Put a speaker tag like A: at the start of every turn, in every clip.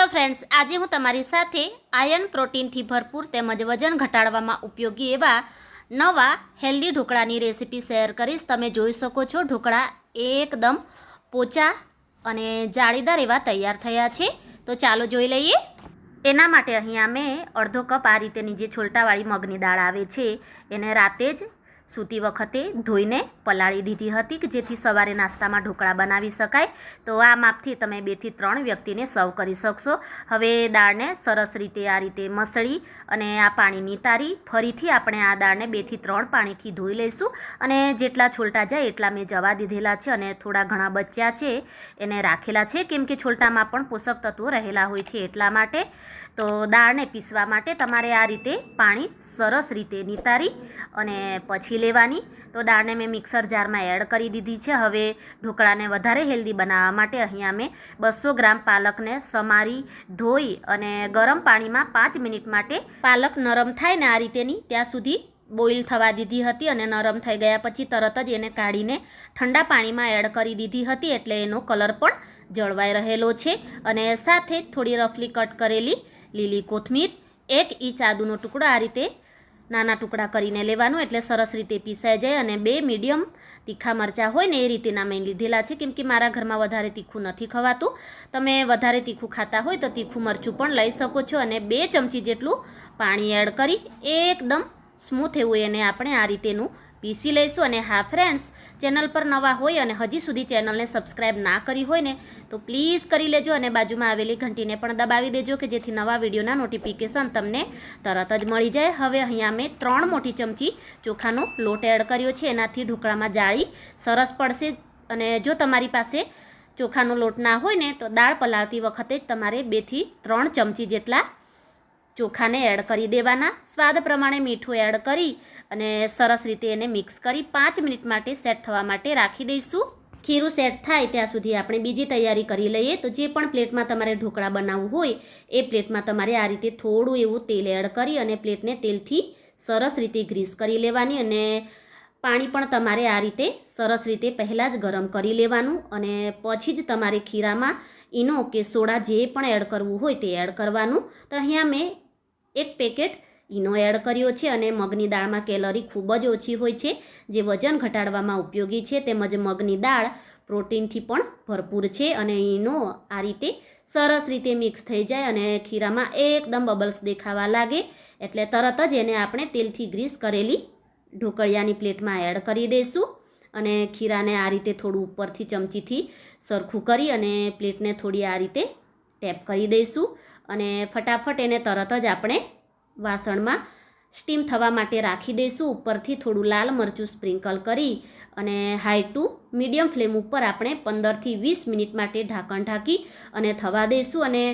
A: Hello friends, આજે હું તમારી સાથે આયર્ન પ્રોટીનથી ભરપૂર તેમજ વજન ઘટાડવામાં ઉપયોગી એવા નવા હેલ્ધી ઢોકળાની રેસીપી શેર કરીશ. તમે જોઈ શકો છો ઢોકળા એકદમ પોચા અને જાળીદાર એવા તૈયાર થયા છે. તો ચાલો જોઈ લઈએ. એના માટે અહીંયા મેં અડધો કપ આ રીતેની જે છોલટાવાળી મગની દાળ આવે છે. એને રાતે જ સૂતી વખતે ધોઈને પલાળી દીધી હતી કે જેથી સવારે નાસ્તામાં ઢોકળા બનાવી શકાય. તો આ માપથી તમે બેથી ત્રણ વ્યક્તિને સર્વ કરી શકશો. હવે દાળને સરસ રીતે આ રીતે મસળી અને આ પાણી નિતારી ફરીથી આપણે આ દાળને બેથી ત્રણ પાણીથી ધોઈ લઈશું. અને જેટલા છોલટા જાય એટલા મેં જવા દીધેલા છે અને થોડા ઘણા બચ્યા છે એને રાખેલા છે. કેમ કે છોલટામાં પણ પોષક તત્વો રહેલા હોય છે એટલા માટે તો દાળને પીસવા માટે તમારે આ રીતે પાણી સરસ રીતે નિતારી અને પછી લેવાની. તો દાળને મેં મિક્સર જારમાં એડ કરી દીધી છે. હવે ઢોકળાને વધારે હેલ્ધી બનાવવા માટે અહીંયા મેં બસો ગ્રામ પાલકને સમારી, ધોઈ અને ગરમ પાણીમાં પાંચ મિનિટ માટે પાલક નરમ થાય ને આ રીતેની ત્યાં સુધી બોઇલ થવા દીધી હતી અને નરમ થઈ ગયા પછી તરત જ એને કાઢીને ઠંડા પાણીમાં એડ કરી દીધી હતી એટલે એનો કલર પણ જળવાઈ રહેલો છે. અને સાથે થોડી રફલી કટ કરેલી લીલી કોથમીર, એક ઇંચ આદુનો ટુકડો આ રીતે નાના ટુકડા કરીને લેવાનું એટલે સરસ રીતે પીસાઈ જાય અને બે મીડિયમ તીખા મરચાં હોય ને એ રીતેના મેં લીધેલા છે. કેમ કે મારા ઘરમાં વધારે તીખું નથી ખવાતું. તમે વધારે તીખું ખાતા હોય તો તીખું મરચું પણ લઈ શકો છો અને બે ચમચી જેટલું પાણી એડ કરી એકદમ સ્મૂથ એવું એને આપણે આ રીતેનું પીસી લઈશું અને હા ફ્રેન્ડ્સ ચેનલ પર નવા હોય અને હજી સુધી ચેનલને સબસ્ક્રાઈબ ના કરી હોય ને, તો પ્લીઝ કરી લેજો અને બાજુમાં આવેલી ઘંટીને પણ દબાવી દેજો કે જેથી નવા વિડીયોના નોટિફિકેશન તમને તરત જ મળી જાય. હવે અહીંયા મેં ત્રણ મોટી ચમચી ચોખાનો લોટ એડ કર્યો છે. એનાથી ઢોકળામાં જાળી સરસ પડશે અને જો તમારી પાસે ચોખાનો લોટ ના હોય ને, તો દાળ પલાળતી વખતે જ તમારે બેથી ત્રણ ચમચી જેટલા ચોખાને એડ કરી દેવાના. સ્વાદ પ્રમાણે મીઠું એડ કરી અને સરસ રીતે એને મિક્સ કરી પાંચ મિનિટ માટે સેટ થવા માટે રાખી દઈશું. ખીરું સેટ થાય ત્યાં સુધી આપણે બીજી તૈયારી કરી લઈએ. તો જે પણ પ્લેટમાં તમારે ઢોકળા બનાવવું હોય, એ પ્લેટમાં તમારે આ રીતે થોડું એવું તેલ એડ કરી અને પ્લેટને તેલથી સરસ રીતે ગ્રીસ કરી લેવાની અને પાણી પણ તમારે આ રીતે સરસ રીતે પહેલાં જ ગરમ કરી લેવાનું અને પછી જ તમારે ખીરામાં ઈનો કે સોડા જે પણ એડ કરવું હોય તે એડ કરવાનું. તો અહીંયા મેં એક પેકેટ ઈનો એડ કર્યો છે અને મગની દાળમાં કેલરી ખૂબ જ ઓછી હોય છે, જે વજન ઘટાડવામાં ઉપયોગી છે, તેમજ મગની દાળ પ્રોટીનથી પણ ભરપૂર છે અને ઈનો આ રીતે સરસ રીતે મિક્સ થઈ જાય અને ખીરામાં એકદમ બબલ્સ દેખાવા લાગે, એટલે તરત જ એને આપણે તેલથી ગ્રીસ કરેલી ઢોકળિયાની પ્લેટમાં એડ કરી દઈશું. અને ખીરાને આ રીતે થોડું ઉપરથી ચમચીથી સરખું કરી અને પ્લેટને થોડી આ રીતે ટેપ કરી દઈશું અને ફટાફટ એને તરત જ આપણે વાસણમાં સ્ટીમ થવા માટે રાખી દઈશું. ઉપરથી થોડું લાલ મરચું સ્પ્રિંકલ કરી અને હાઈ ટુ મીડિયમ ફ્લેમ ઉપર આપણે પંદરથી વીસ મિનિટ માટે ઢાંકણ ઢાંકી અને થવા દઈશું અને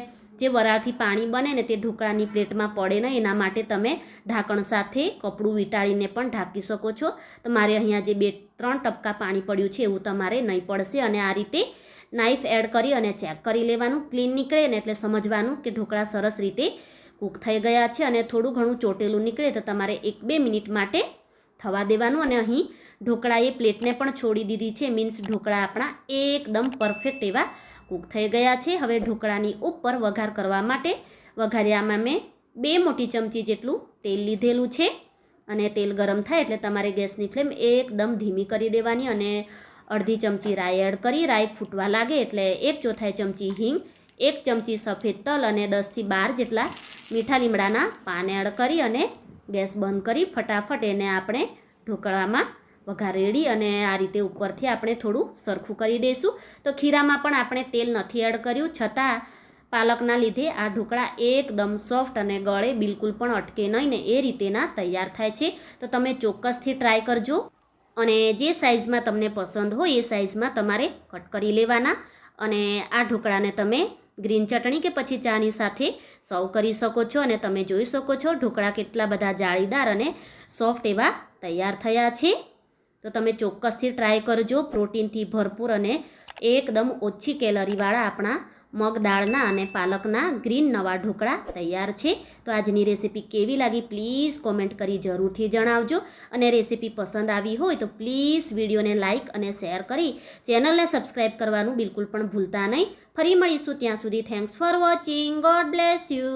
A: જે વરાળથી પાણી બને ને તે ઢોકળાની પ્લેટમાં પડે ને એના માટે તમે ઢાંકણ સાથે કપડું વીંટાળીને પણ ઢાંકી શકો છો. તો મારે અહીંયા જે બે ત્રણ ટપકા પાણી પડ્યું છે એવું તમારે નહીં પડશે અને આ રીતે નાઇફ એડ કરી અને ચેક કરી લેવાનું. ક્લીન નીકળે ને એટલે સમજવાનું કે ઢોકળા સરસ રીતે કૂક થઈ ગયા છે અને થોડું ઘણું ચોટેલું નીકળે તો તમારે એક બે મિનિટ માટે થવા દેવાનું. અને અહીં ઢોકળાએ પ્લેટને પણ છોડી દીધી છે. મીન્સ ઢોકળા આપણા એકદમ પરફેક્ટ એવા કૂક થઈ ગયા છે. હવે ઢોકળાની ઉપર વઘાર કરવા માટે વઘાર્યામાં મેં બે મોટી ચમચી જેટલું તેલ લીધેલું છે. અને તેલ ગરમ થાય એટલે તમારે ગેસની ફ્લેમ એકદમ ધીમી કરી દેવાની અને અડધી ચમચી રાઈ એડ કરી. રાઈ ફૂટવા લાગે એટલે એક ચોથાઈ ચમચી હિંગ, એક ચમચી સફેદ તલ અને દસથી બાર જેટલા મીઠા લીમડાના પાન એડ કરી અને ગેસ બંધ કરી ફટાફટ એને આપણે ઢોકળામાં વઘાર રેડી અને આ રીતે ઉપરથી આપણે થોડું સરખું કરી દઈશું. તો ખીરામાં પણ આપણે તેલ નથી એડ કર્યું. છતાં પાલકના લીધે આ ઢોકળા એકદમ સોફ્ટ અને ગળે બિલકુલ પણ અટકે નહીં ને એ રીતેના તૈયાર થાય છે. તો તમે ચોક્કસથી ટ્રાય કરજો. અને જે સાઇઝમાં તમને પસંદ હોય એ સાઇઝમાં તમારે કટ કરી લેવાના. અને આ ઢોકળાને તમે ગ્રીન ચટણી કે પછી ચાની સાથે સર્વ કરી શકો છો અને તમે જોઈ શકો છો ઢોકળા કેટલા બધા જાળીદાર અને સોફ્ટ એવા તૈયાર થયા છે. તો તમે ચોક્કસથી ટ્રાય કરજો પ્રોટીનથી ભરપૂર અને એકદમ ઓછી કેલરીવાળા આપણા મગ દાળના અને પાલકના ગ્રીન નવા ઢોકળા તૈયાર છે. તો આજની રેસીપી કેવી લાગી પ્લીઝ કોમેન્ટ કરી જરૂરથી જણાવજો. અને રેસીપી પસંદ આવી હોય તો પ્લીઝ વિડીયોને લાઇક અને શેર કરી ચેનલને સબસ્ક્રાઈબ કરવાનું બિલકુલ પણ ભૂલતા નહીં. ફરી મળીશું ત્યાં સુધી. Thanks for watching God bless you